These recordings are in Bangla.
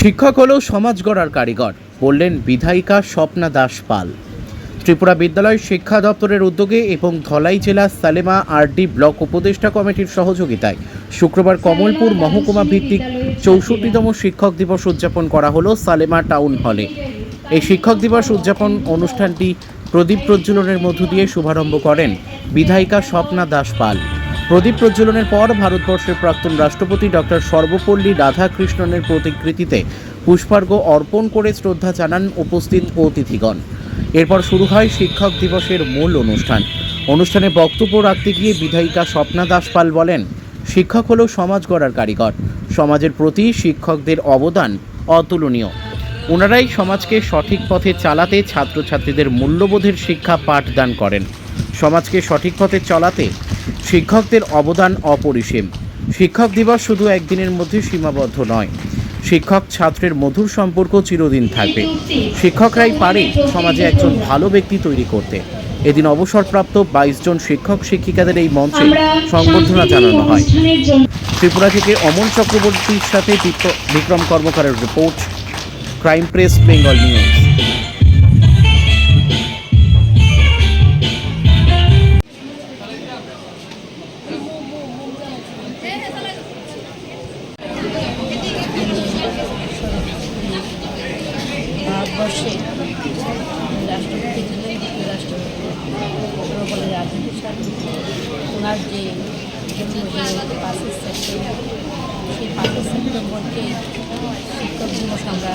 শিক্ষক হলো সমাজ গড়ার কারিগর, বললেন বিধায়িকা স্বপ্না দাস পাল ত্রিপুরা বিদ্যালয় শিক্ষা দপ্তরের উদ্যোগে এবং ধলাই জেলা সালেমা আরডি ব্লক উপদেষ্টা কমিটির সহযোগিতায় শুক্রবার কমলপুর মহকুমা ভিত্তিক চৌষট্টিতম শিক্ষক দিবস উদযাপন করা হলো সালেমা টাউন হলে। এই শিক্ষক দিবস উদযাপন অনুষ্ঠানটি প্রদীপ প্রজ্বলনের মধ্য দিয়ে শুভারম্ভ করেন বিধায়িকা স্বপ্না দাস পাল প্রদীপ প্রজ্বলনের পর ভারতবর্ষের প্রাক্তন রাষ্ট্রপতি ডক্টর সর্বপল্লী রাধাকৃষ্ণনের প্রতিকৃতিতে পুষ্পার্ঘ্য অর্পণ করে শ্রদ্ধা জানান উপস্থিত অতিথিগণ। এরপর শুরু হয় শিক্ষক দিবসের মূল অনুষ্ঠান। অনুষ্ঠানে বক্তব্য রাখতে গিয়ে বিধায়িকা স্বপ্না দাসপাল বলেন, শিক্ষক হলো সমাজ গড়ার কারিগর। সমাজের প্রতি শিক্ষকদের অবদান অতুলনীয়। ওনারাই সমাজকে সঠিক পথে চালাতে ছাত্রছাত্রীদের মূল্যবোধের শিক্ষা পাঠদান করেন। সমাজকে সঠিক পথে চলাতে শিক্ষকদের অবদান অপরিসীম। শিক্ষক দিবস শুধু একদিনের মধ্যে সীমাবদ্ধ নয়। শিক্ষক ছাত্রের মধুর সম্পর্ক চিরদিন থাকবে। শিক্ষকরাই পারে সমাজে একজন ভালো ব্যক্তি তৈরি করতে। এদিন অবসরপ্রাপ্ত বাইশ জন শিক্ষক শিক্ষিকাদের এই মঞ্চে সংবর্ধনা জানানো হয়। ত্রিপুরা থেকে অমন চক্রবর্তীর সাথে বিক্র- Bikram কর্মকারের report crime press Bengal news. ভারতবর্ষে রাষ্ট্রপতি ছিলেন রাষ্ট্রপতি। ওনার শিক্ষক আমরা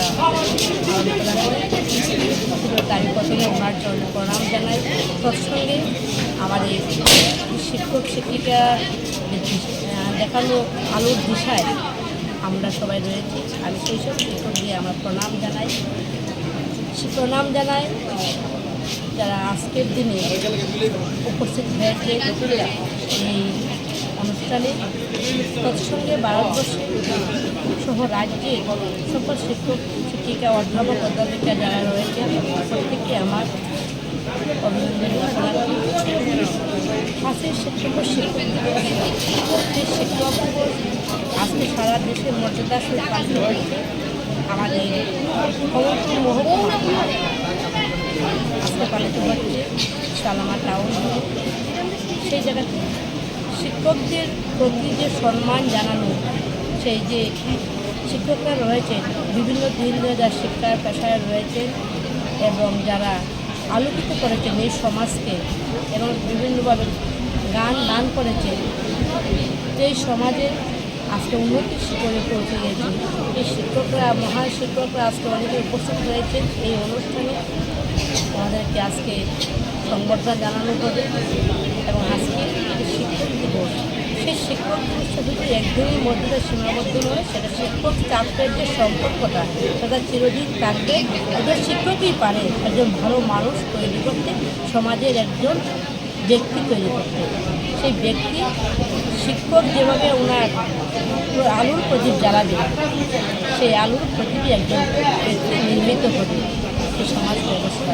ওনার প্রণাম জানাই। আমাদের শিক্ষক শিক্ষিকা দেখানো আলোর দিশায় আমরা সবাই রয়েছি। আমি সেই সব শিক্ষককে আমরা প্রণাম জানাই। প্রণাম জানাই। যারা আজকের দিনে উপস্থিত হয়েছে এই অনুষ্ঠানে, তৎসঙ্গে ভারতবর্ষে সহ রাজ্যে সকল শিক্ষক, শিক্ষিকা, অধ্যাপক, অধ্যাপিকা যারা রয়েছে, প্রত্যেককে আমার পাঁচই শিক্ষক শিক্ষক আজকে সারা দেশে মর্যাদা সহিত পালিত হয়েছে পালিত হচ্ছে সালামা টাউন সেই জায়গাতে শিক্ষকদের প্রতি যে সম্মান জানানো সেই যে শিক্ষকরা রয়েছেন, বিভিন্ন দিন ধরে যারা শিক্ষার পেশায় রয়েছেন, এবং যারা আলোকিত করেছেন এই সমাজকে এবং বিভিন্নভাবে গান দান করেছেন এই সমাজে আজকে উন্নতির শিখরে পৌঁছে গেছে। এই শিক্ষকরা, মহান শিক্ষকরা আজকে অনেকে উপস্থিত হয়েছেন এই অনুষ্ঠানে। আমাদেরকে আজকে সংবর্ধনা জানানো হবে এবং আজকে শিক্ষক দিবস, সেই শিক্ষক দিবস শুধু যে একদিনের মধ্যে সীমাবদ্ধ নয়, সেটা শিক্ষক ছাত্রের যে সম্পর্কটা সেটা চিরদিন থাকবে। একজন শিক্ষকই পারে, একজন ভালো মানুষ তৈরি করতে সমাজের একজন ব্যক্তি তৈরি করতে সেই ব্যক্তি, শিক্ষক যেভাবে ওনার আলুর প্রদীপ জ্বালাবে সেই আলুর প্রদীপই একজন ব্যক্তি নির্মিত হবে। সমাজ ব্যবস্থা